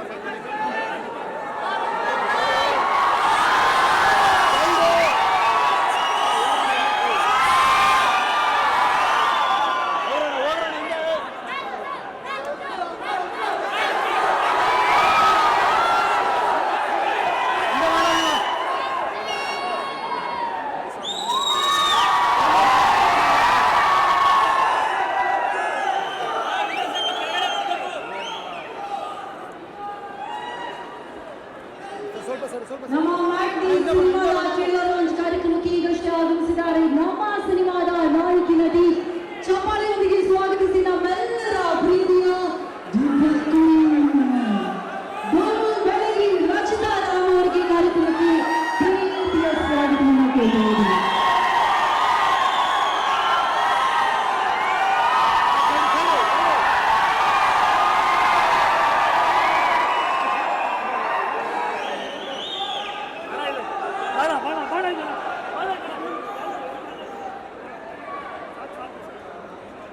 Yeah, but... Não, não, não, é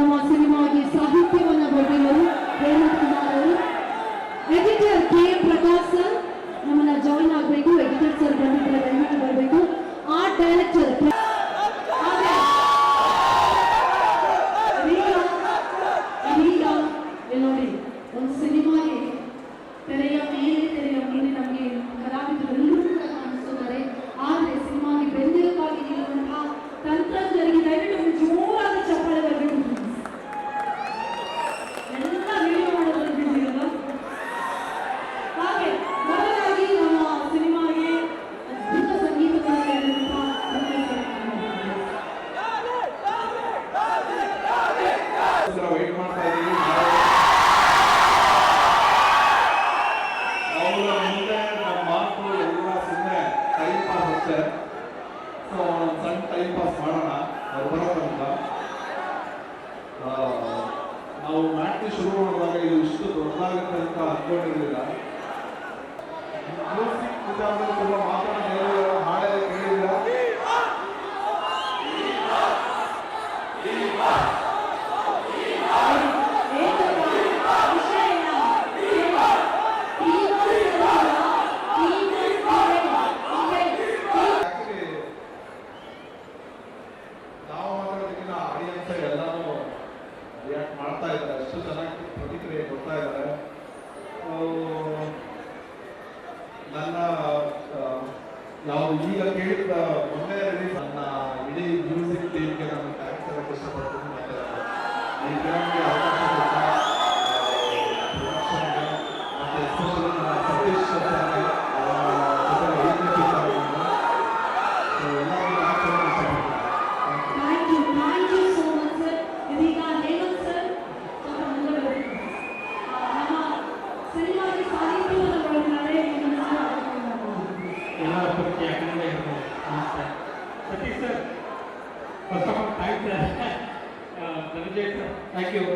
ನಮ್ಮ ಸಿನಿಮಾಗೆ ಸಾಹಿತ್ಯವನ್ನು ಕೊಟ್ಟಿರೋರು ಪ್ರೇಮಕುಮಾರರು ಎಡಿಟರ್ ಕೆ ಪ್ರಕಾಶ್ ಸರ್, ನಮ್ಮನ್ನ ಜಾಯಿನ್ ಆಗಬೇಕು ಎಡಿಟರ್ ಸರ್ ಬಂದಿದ್ದಾರೆ ದಯವಿಟ್ಟು ಬರಬೇಕು ಆರ್ಟ್ ಡೈರೆಕ್ಟರ್ ಅಷ್ಟೇ ಸೊ ಸಣ್ಣ ಟೈಮ್ ಪಾಸ್ ಮಾಡೋಣ. ಅಂತ. ನಾವು ಮ್ಯಾಟ್ನಿ ಶುರು ಮಾಡುವಾಗ ಇದು ಇಷ್ಟು ದೊಡ್ಡದಾಗುತ್ತೆ ಅಂತ ಅಂದ್ಕೊಂಡಿರಲಿಲ್ಲ ಮ್ಯೂಸಿಕ್ ಮಾತಾಡೋಣ. ನಾವು ಮಾತಾಡೋದಕ್ಕಿಂತ ಆಡಿಯನ್ಸ್ ಎಲ್ಲರೂ ರಿಯಾಕ್ಟ್ ಮಾಡ್ತಾ ಇದ್ದಾರೆ. ಅಷ್ಟು ಚೆನ್ನಾಗಿ ಪ್ರತಿಕ್ರಿಯೆ ಕೊಡ್ತಾ ಇದ್ದಾರೆ. ನನ್ನ ನಾವು ಈಗ ಕೇಳಿದ ಮೊನ್ನೆ ನನ್ನ ಇಡೀ ಮ್ಯೂಸಿಕ್ ಟೀಮ್ಗೆ ನಾನು ಥ್ಯಾಂಕ್ಸ್ ಹೇಳಕ್ಕೆ ಇಷ್ಟಪಡ್ತೀನಿ. ಈ ಫಿಲಮ್ಗೆ Pratik sir, uh, sir, thank you.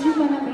嗯